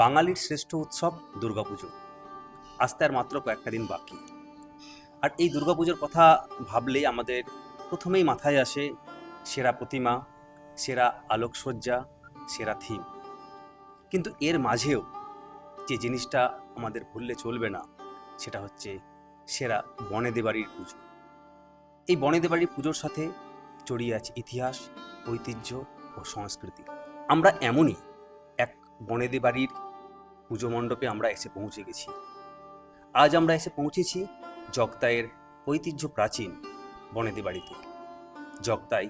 বাঙালির শ্রেষ্ঠ উৎসব দুর্গাপুজো। আসতে আর মাত্র কয়েকটা দিন বাকি। আর এই দুর্গাপুজোর কথা ভাবলেই আমাদের প্রথমেই মাথায় আসে সেরা প্রতিমা, সেরা আলোকসজ্জা, সেরা থিম কিন্তু এর মাঝেও যে জিনিসটা আমাদের ভুললে চলবে না, সেটা হচ্ছে সেরা বনেদে বাড়ির পুজো। এই বনেদে বাড়ির পুজোর সাথে জড়িয়ে আছে ইতিহাস, ঐতিহ্য ও সংস্কৃতি। আমরা এমনই এক বনেদে বাড়ির পুজো মণ্ডপে আমরা এসে পৌঁছে গেছি। আজ আমরা এসে পৌঁছেছি জগতায়ের ঐতিহ্য প্রাচীন বনেদি বাড়িতে, জগতাই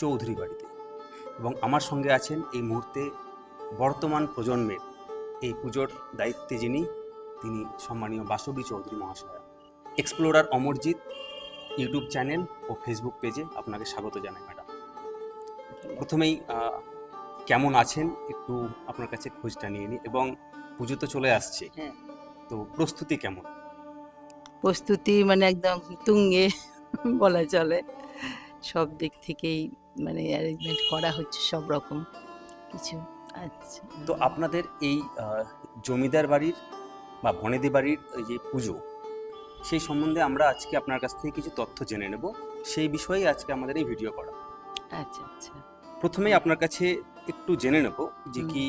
চৌধুরী বাড়িতে। এবং আমার সঙ্গে আছেন এই মুহূর্তে বর্তমান প্রজন্মের এই পুজোর দায়িত্বে যিনি, তিনি সম্মানীয় বাসবী চৌধুরী মহাশয়। এক্সপ্লোরার অমরজিৎ ইউটিউব চ্যানেল ও ফেসবুক পেজে আপনাকে স্বাগত জানাই, ম্যাডাম। প্রথমেই কেমন আছেন একটু আপনার কাছে খোঁজটা নিয়ে নিই। এবং পুজো তো চলে আসছে। হ্যাঁ। তো প্রস্তুতি কেমন? প্রস্তুতি মানে একদম তুঙ্গে বলা চলে। সব দিক থেকেই মানে অ্যারেঞ্জমেন্ট করা হচ্ছে সব রকম কিছু। আচ্ছা। তো আপনাদের এই জমিদার বাড়ির বা বনেদি বাড়ির যে পুজো সেই সম্বন্ধে আমরা আজকে আপনার কাছ থেকে কিছু তথ্য জেনে নেব। সেই বিষয়েই আজকে আমাদের এই ভিডিও করা। আচ্ছা আচ্ছা। প্রথমেই আপনার কাছে একটু জেনে নেব যে কি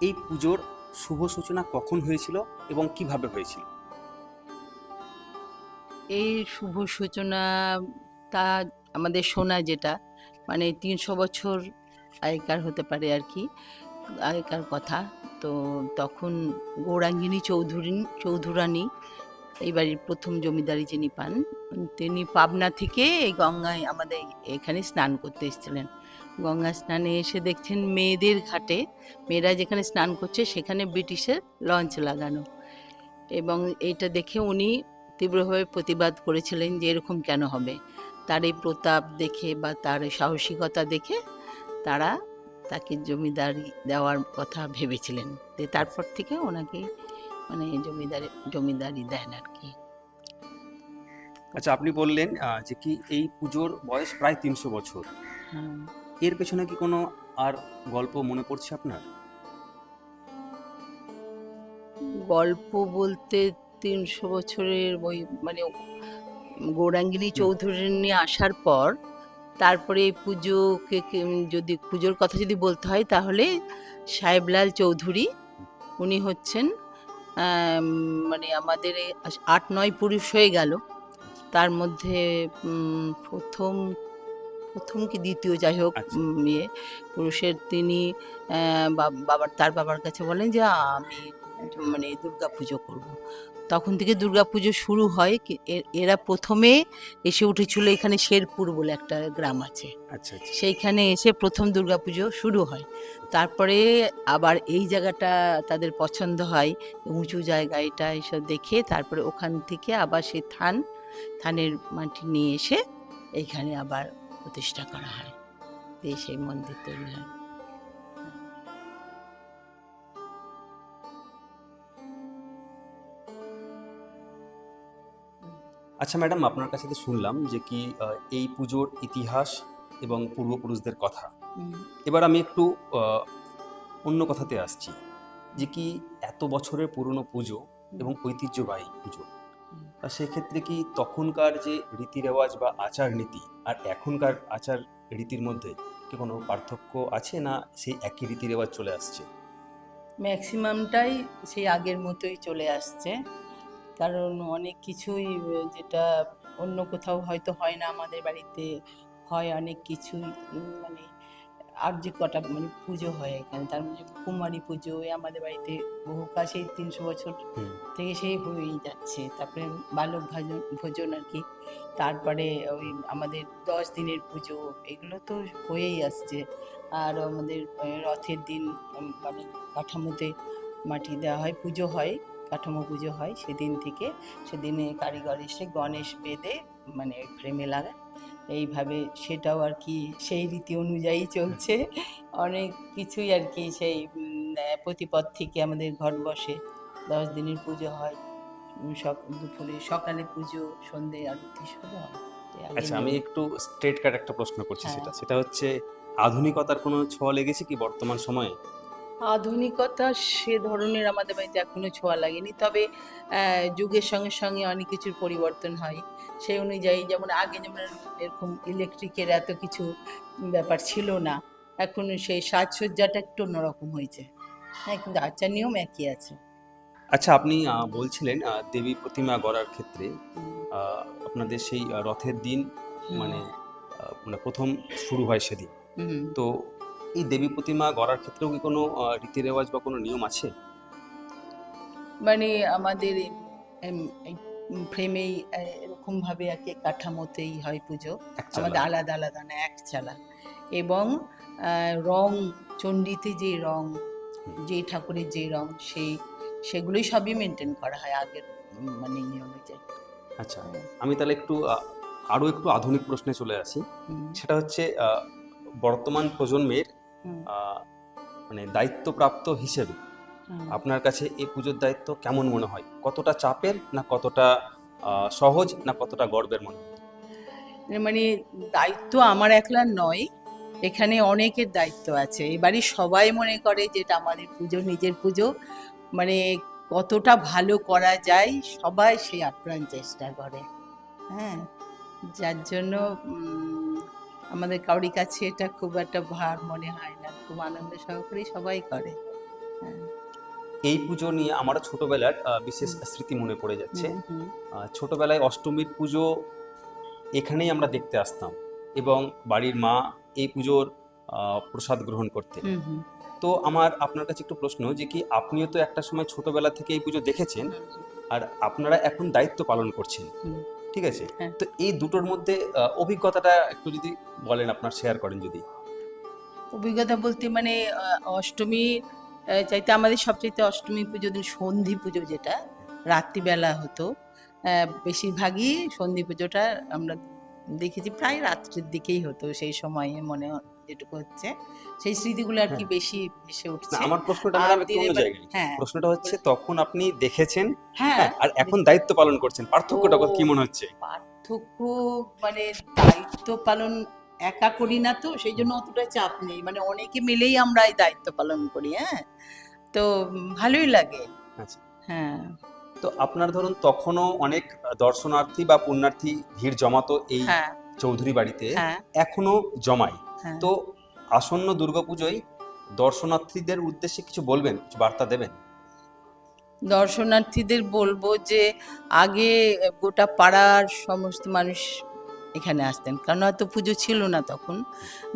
এই পুজোর শুভ সূচনা কখন হয়েছিল এবং কীভাবে হয়েছিল? এই শুভ সূচনা তা আমাদের শোনা যেটা মানে তিনশো বছর আগেকার হতে পারে আর কি, আগেকার কথা। তো তখন গৌরাঙ্গিনী চৌধুরী, চৌধুরানী, এই বাড়ির প্রথম জমিদারি যিনি পান, তিনি পাবনা থেকে এই গঙ্গায় আমাদের এখানে স্নান করতে এসেছিলেন। গঙ্গা স্নানে এসে দেখছেন মেয়েদের ঘাটে। মেয়েরা যেখানে স্নান করছে সেখানে ব্রিটিশের লঞ্চ লাগানো। এবং এইটা দেখে উনি তীব্রভাবে প্রতিবাদ করেছিলেন যে এরকম কেন হবে? তার এই প্রতাপ দেখে বা তার সাহসিকতা দেখে তারা তাকে জমিদারি দেওয়ার কথা ভেবেছিলেন। যে তারপর থেকে ওনাকে মানে জমিদারি জমিদারি দেন আর কি। আচ্ছা আপনি বললেন যে কি এই পুজোর বয়স প্রায় তিনশো বছর। হ্যাঁ। এর পেছনে কি কোনো আর গল্প মনে পড়ছে আপনার? গল্প বলতে তিনশো বছরের ওই মানে গৌরাঙ্গিনী চৌধুরী আসার পর তারপরে পুজোকে যদি পুজোর কথা যদি বলতে হয় তাহলে সাহেবলাল চৌধুরী উনি হচ্ছেন মানে আমাদের আট নয় পুরুষ হয়ে গেল। তার মধ্যে প্রথম প্রথম কি দ্বিতীয় যাই হোক আচ্ছা। ইয়ে। পুরুষের তিনি বাবার তার বাবার কাছে বলেন যে আমি মানে দুর্গা পুজো করব। তখন থেকে দুর্গা পুজো শুরু হয় এরা প্রথমে এসে উঠেছিল এখানে শেরপুর বলে একটা গ্রাম আছে। আচ্ছা আচ্ছা। সেইখানে এসে প্রথম দুর্গা পুজো শুরু হয়। তারপরে আবার এই জায়গাটা তাদের পছন্দ হয় উঁচু জায়গা এটা এসব দেখে তারপরে ওখান থেকে আবার সেই থান থানের মাটি নিয়ে এসে এইখানে আবার প্রতিষ্ঠা করা হয়। দিয়ে সেই মন্দির তৈরি হয়। আচ্ছা ম্যাডাম আপনার কাছে তো শুনলাম যে কি এই পুজোর ইতিহাস এবং পূর্বপুরুষদের কথা। এবার আমি একটু অন্য কথাতে আসছি। যে কি এত বছরের পুরনো পুজো এবং ঐতিহ্যবাহী পুজো তা সেক্ষেত্রে কি তখনকার যে রীতি রেওয়াজ বা আচার নীতি আর এখনকার আচার রীতির মধ্যে কি কোনো পার্থক্য আছে না সেই একই রীতি রেওয়াজ চলে আসছে? ম্যাক্সিমামটাই সেই আগের মতোই চলে আসছে। কারণ অনেক কিছুই, যেটা অন্য কোথাও হয়তো হয় না আমাদের বাড়িতে, হয় অনেক কিছুই মানে আর যে কটা মানে পুজো হয় এখানে তার মধ্যে কুমারী পুজো আমাদের বাড়িতে বহু কাছেই তিনশো বছর থেকে সেই হয়েই যাচ্ছে। তারপরে বালক ভাজন ভোজন আর কি। তারপরে ওই আমাদের দশ দিনের পুজো এগুলো তো হয়েই আসছে। আর আমাদের রথের দিন মানে কাঠামোতে মাটি দেওয়া হয় পুজো হয় কাঠামো পুজো হয় সেদিন থেকে। সেদিনে কারিগর এসে গণেশ বেঁধে মানে ফ্রেমে লাগায়। এইভাবে সেটাও আর কি সেই রীতি অনুযায়ী চলছে। অনেক কিছুই আর কি সেই প্রতিপদ থেকে আমাদের ঘর বসে। দশ দিনের পুজো হয় সক দুপুরে সকালে পুজো সন্ধে আরতি সব হয়। আচ্ছা আমি একটু স্ট্রেট কাট একটা প্রশ্ন করছি হ্যাঁ। সেটা। সেটা হচ্ছে আধুনিকতার কোনো ছোঁয়া লেগেছে কি বর্তমান সময়ে? আধুনিকতা সে ধরনের আমাদের বাড়িতে এখনও ছোঁয়া লাগেনি। তবে যুগের সঙ্গে সঙ্গে অনেক কিছুর পরিবর্তন হয়। সেই অনুযায়ী যেমন আগে যেমন এরকম ইলেকট্রিকের এত কিছু ব্যাপার ছিল না এখন সেই সাজসজ্জাটা একটু অন্যরকম হয়েছে। হ্যাঁ কিন্তু আচার নিয়ম একই আছে। আচ্ছা আপনি বলছিলেন দেবী প্রতিমা গড়ার ক্ষেত্রে আপনাদের সেই রথের দিন মানে মানে প্রথম শুরু হয় সেদিন। তো এই দেবী প্রতিমা গড়ার ক্ষেত্রেও কি কোনো রীতি রেওয়াজ বা কোনো নিয়ম আছে? মানে আমাদের ফ্রেমেই এরকম ভাবে আর কি কাঠামোতেই হয় পুজো? আমাদের আলাদা আলাদা না এক চালা এবং রং চণ্ডীতে যে রং যে ঠাকুরের যে রং সেই সেগুলোই সবই মেনটেন করা হয় আগের মানে ইয়ে অনুযায়ী। আচ্ছা আমি তাহলে একটু আরও একটু আধুনিক প্রশ্নে চলে আসি। সেটা হচ্ছে বর্তমান প্রজন্মের মানে দায়িত্বপ্রাপ্ত হিসেবে আপনার কাছে এই পুজোর দায়িত্ব কেমন মনে হয়? কতটা চাপের না কতটা সহজ না কতটা গর্বের মনে হয়? মানে দায়িত্ব আমার একলার নয় এখানে অনেকের দায়িত্ব আছে। এবারই সবাই মনে করে যে এটা আমাদের পুজো নিজের পুজো। মানে কতটা ভালো করা যায় সবাই সেই আপ্রাণ চেষ্টা করে। হ্যাঁ যার জন্য আমাদের কাউরি কাছে এটা খুব একটা ভার মনে হয় না খুব আনন্দ সহকারে সবাই করে। হ্যাঁ। এই পুজো নিয়ে আমার ছোটবেলার বিশেষ স্মৃতি মনে পড়ে যাচ্ছে। ছোটবেলায় অষ্টমীর পুজো এখানেই আমরা দেখতে আসতাম এবং বাড়ির মা এই পুজোর প্রসাদ গ্রহণ হুম, তো আমার আপনার কাছে একটু প্রশ্ন যে কি আপনিও তো একটা সময় ছোটবেলা থেকে এই পুজো দেখেছেন? আর আপনারা এখন দায়িত্ব পালন করছেন। ঠিক আছে? হ্যাঁ। তো এই দুটোর মধ্যে অভিজ্ঞতাটা একটু যদি বলেন আপনার শেয়ার করেন যদি। অভিজ্ঞতা বলতে মানে অষ্টমী চাইতে আমাদের সবচাইতে অষ্টমী পুজো দিন সন্ধি পুজো যেটা রাত্রিবেলা হতো। বেশিরভাগই সন্ধি পুজোটা আমরা দেখেছি প্রায় রাত্রির দিকেই হতো সেই সময়ে মনে হয়। যেটুকু হচ্ছে সেই স্মৃতিগুলো আর কি হ্যাঁ। বেশি না উঠছে। আমার প্রশ্নটা ম্যাডাম একটু অন্য জায়গায় হ্যাঁ। প্রশ্নটা হচ্ছে তখন আপনি দেখেছেন? হ্যাঁ হ্যাঁ, আর এখন দায়িত্ব পালন করছেন। পার্থক্যটা। কি মনে হচ্ছে? পার্থক্য মানে দায়িত্ব পালন একা করি না তো সেই জন্য অতটা চাপ নেই। মানে অনেকে মিলেই আমরা এই দায়িত্ব পালন করি হ্যাঁ। তো ভালোই লাগে। আচ্ছা। হ্যাঁ। তো আপনার ধরুন তখনও অনেক দর্শনার্থী বা পুণ্যার্থী ভিড় জমাতো এই হ্যাঁ। চৌধুরী বাড়িতে। এখনও জমায়? তো আসন্ন দুর্গাপুজোয় দর্শনার্থীদের উদ্দেশ্যে কিছু বলবেন কিছু বার্তা দেবেন? দর্শনার্থীদের বলব যে আগে গোটা পাড়ার সমস্ত মানুষ এখানে আসতেন। কারণ হয়তো পুজো ছিল না তখন।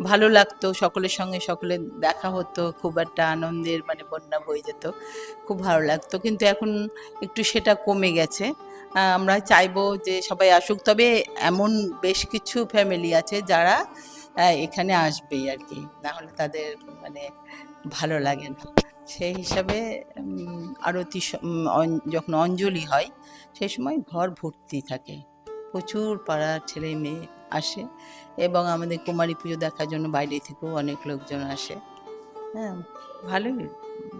ভালো লাগতো সকলের সঙ্গে সকলে দেখা হতো খুব একটা আনন্দের মানে বন্যা বয়ে যেত খুব ভালো লাগতো। কিন্তু এখন একটু সেটা কমে গেছে। আমরা চাইব যে সবাই আসুক। তবে এমন বেশ কিছু ফ্যামিলি আছে যারা এখানে আসবেই আর কি না হলে তাদের মানে ভালো লাগে না। সেই হিসাবে আরতি যখন অঞ্জলি হয় সেই সময় ঘর ভর্তি থাকে। প্রচুর পাড়ার ছেলে মেয়ে আসে এবং আমাদের কুমারী পুজো দেখার জন্য বাইরে থেকেও অনেক লোকজন আসে। হ্যাঁ ভালোই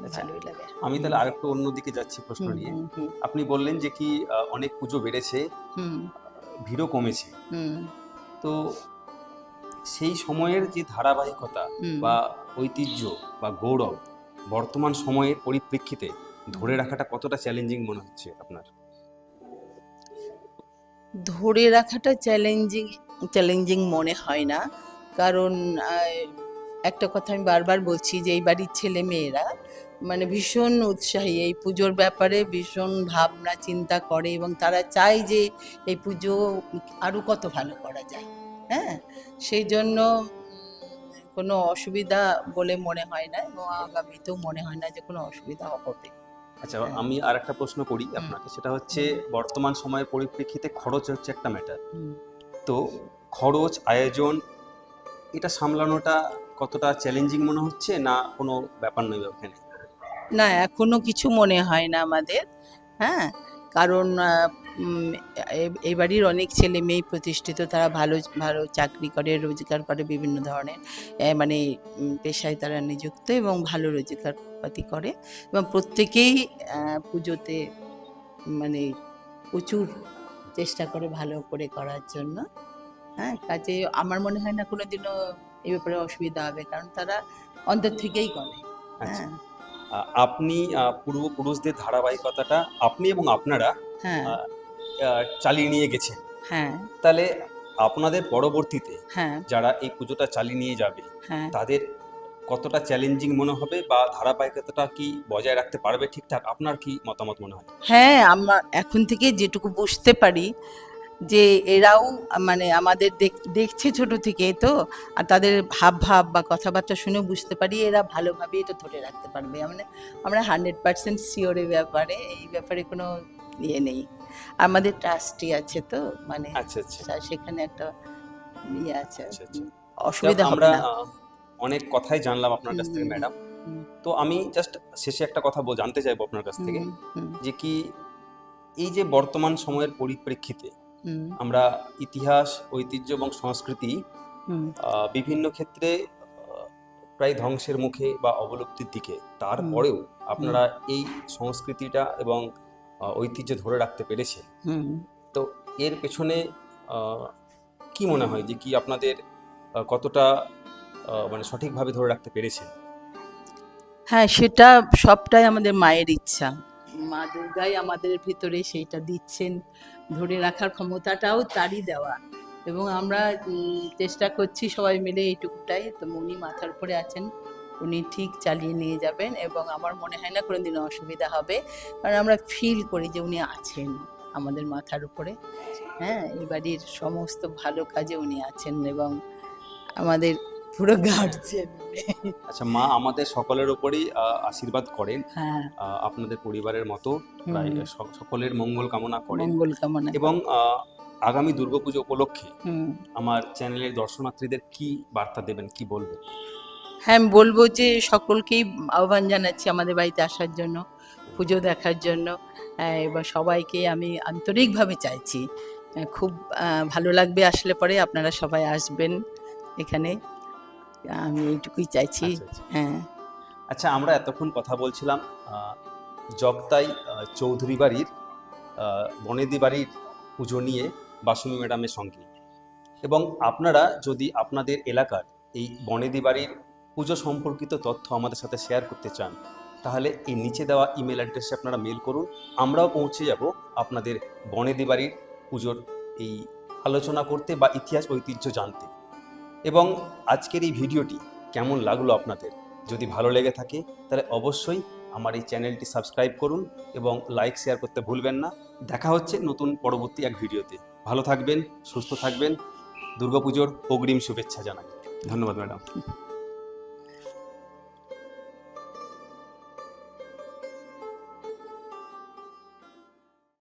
আচ্ছা। ভালোই লাগে। আমি তাহলে আর আরেকটু অন্যদিকে যাচ্ছি প্রশ্ন নিয়ে। আপনি বললেন যে কি অনেক পুজো বেড়েছে ভিড়ও কমেছে। হুম, তো সেই সময়ের যে ধারাবাহিকতা বা ঐতিহ্য বা গৌরব বর্তমান সময়ের পরিপ্রেক্ষিতে ধরে রাখাটা কতটা চ্যালেঞ্জিং মনে হচ্ছে আপনার? ধরে রাখাটা চ্যালেঞ্জিং চ্যালেঞ্জিং মনে হয় না। কারণ একটা কথা আমি বারবার বলছি যে এই বাড়ির ছেলে মেয়েরা মানে ভীষণ উৎসাহী। এই পুজোর ব্যাপারে ভীষণ ভাবনা চিন্তা করে এবং তারা চায় যে এই পুজো আরও কত ভালো করা যায়। হ্যাঁ? সেই জন্য কোনো অসুবিধা বলে মনে হয় না এবং আগামীতেও মনে হয় না যে কোনো অসুবিধা হবে। আচ্ছা হ্যাঁ। আমি আর একটা প্রশ্ন করি আপনাকে। সেটা হচ্ছে বর্তমান সময়ের পরিপ্রেক্ষিতে খরচ হচ্ছে একটা ম্যাটার তো খরচ আয়োজন এটা সামলানোটা কতটা চ্যালেঞ্জিং মনে হচ্ছে না কোনো ব্যাপার নয় ওখানে? না এখনও কিছু মনে হয় না আমাদের। হ্যাঁ? কারণ এই বাড়ির অনেক ছেলে মেয়ে প্রতিষ্ঠিত তারা ভালো ভালো চাকরি করে রোজগার করে বিভিন্ন ধরনের। মানে পেশায় তারা নিযুক্ত এবং ভালো রোজগারপাতি করে। এবং প্রত্যেকেই পুজোতে মানে প্রচুর চেষ্টা করে ভালো করে করার জন্য। হ্যাঁ কাজে আমার মনে হয় না কোনো দিনও এই ব্যাপারে অসুবিধা হবে কারণ তারা অন্তর থেকেই করে। আচ্ছা। হ্যাঁ। আপনি পূর্বপুরুষদের ধারাবাহিকতাটা আপনি এবং আপনারা হ্যাঁ। চালিয়ে নিয়ে গেছেন হ্যাঁ। তাহলে আপনাদের পরবর্তীতে হ্যাঁ। যারা এই পুজোটা চালিয়ে নিয়ে যাবে হ্যাঁ। তাদের কতটা চ্যালেঞ্জিং মনে হবে বা ধারাবাহিকতাটা কি বজায় রাখতে পারবে ঠিকঠাক? আপনার কি মতামত মনে হয়? হ্যাঁ আমরা এখন থেকে যেটুকু বুঝতে পারি যে এরাও মানে আমাদের দেখ- দেখছে ছোট থেকে তো আর তাদের ভাব ভাব বা কথাবার্তা শুনে বুঝতে পারি এরা ভালোভাবে এটা ধরে রাখতে পারবে। মানে আমরা হান্ড্রেড পার্সেন্ট শিওর এই ব্যাপারে এই ব্যাপারে কোনো ইয়ে নেই। আমাদের ট্রাস্টি আছে তো মানে আচ্ছা আচ্ছা। সেখানে একটা ইয়ে আছে আচ্ছা। অসুবিধা আমরা অনেক কথাই জানলাম আপনার কাছ থেকে ম্যাডাম। তো আমি জাস্ট শেষে একটা কথা জানতে চাইব আপনার কাছ থেকে যে কি এই যে বর্তমান সময়ের পরিপ্রেক্ষিতে আমরা ইতিহাস ঐতিহ্য এবং সংস্কৃতি বিভিন্ন ক্ষেত্রে প্রায় ধ্বংসের মুখে বা অবলুপ্তির দিকে তারপরেও আপনারা এই সংস্কৃতিটা এবং ঐতিহ্য ধরে রাখতে পেরেছে। হুম। তো এর পেছনে কি মনে হয় যে কি আপনাদের কতটা মানে সঠিকভাবে ধরে রাখতে পেরেছেন হ্যাঁ সেটা সবটাই আমাদের মায়ের ইচ্ছা। মা দুর্গাই আমাদের ভিতরে সেইটা দিচ্ছেন ধরে রাখার ক্ষমতাটাও তারই দেওয়া। এবং আমরা চেষ্টা করছি সবাই মিলে এইটুকুটাই। তো মনি মাথার উপরে আছেন। উনি ঠিক চালিয়ে নিয়ে যাবেন এবং আমার মনে হয় না কোনোদিনও অসুবিধা হবে। কারণ আমরা ফিল করি যে উনি আছেন আমাদের মাথার উপরে। হ্যাঁ এই বাড়ির সমস্ত ভালো কাজে উনি আছেন এবং আমাদের পুরো গার্জেন আচ্ছা মা আমাদের সকলের উপরই আশীর্বাদ করেন। হ্যাঁ। আপনাদের পরিবারের মতো প্রায় সকলের মঙ্গল কামনা করেন। মঙ্গল কামনা এবং আগামী দুর্গাপুজো উপলক্ষে আমার চ্যানেলের দর্শনার্থীদের কি বার্তা দেবেন কি বলবেন? হ্যাঁ আমি বলব যে সকলকেই আহ্বান জানাচ্ছি আমাদের বাড়িতে আসার জন্য পুজো দেখার জন্য। এবার সবাইকে আমি আন্তরিকভাবে চাইছি। খুব ভালো লাগবে আসলে পরে আপনারা সবাই আসবেন এখানে। আমি এইটুকুই চাইছি। আচ্ছা, আচ্ছা। হ্যাঁ। আচ্ছা আমরা এতক্ষণ কথা বলছিলাম জগতাই চৌধুরী বাড়ির বনেদি বাড়ির পুজো নিয়ে বাসুমি ম্যাডামের সঙ্গে। এবং আপনারা যদি আপনাদের এলাকার এই বনেদি বাড়ির পুজো সম্পর্কিত তথ্য আমাদের সাথে শেয়ার করতে চান, তাহলে এই নিচে দেওয়া ইমেল অ্যাড্রেসে আপনারা মেল করুন, আমরাও পৌঁছে যাব আপনাদের বনেদি বাড়ির পুজোর এই আলোচনা করতে বা ইতিহাস, ঐতিহ্য জানতে। এবং আজকের এই ভিডিওটি কেমন লাগল আপনাদের? যদি ভালো লেগে থাকে, তাহলে অবশ্যই আমার এই চ্যানেলটি সাবস্ক্রাইব করুন এবং লাইক শেয়ার করতে ভুলবেন না। দেখা হচ্ছে নতুন পরবর্তী এক ভিডিওতে। ভালো থাকবেন, সুস্থ থাকবেন। দুর্গাপুজোর অগ্রিম শুভেচ্ছা জানাই। ধন্যবাদ ম্যাডাম।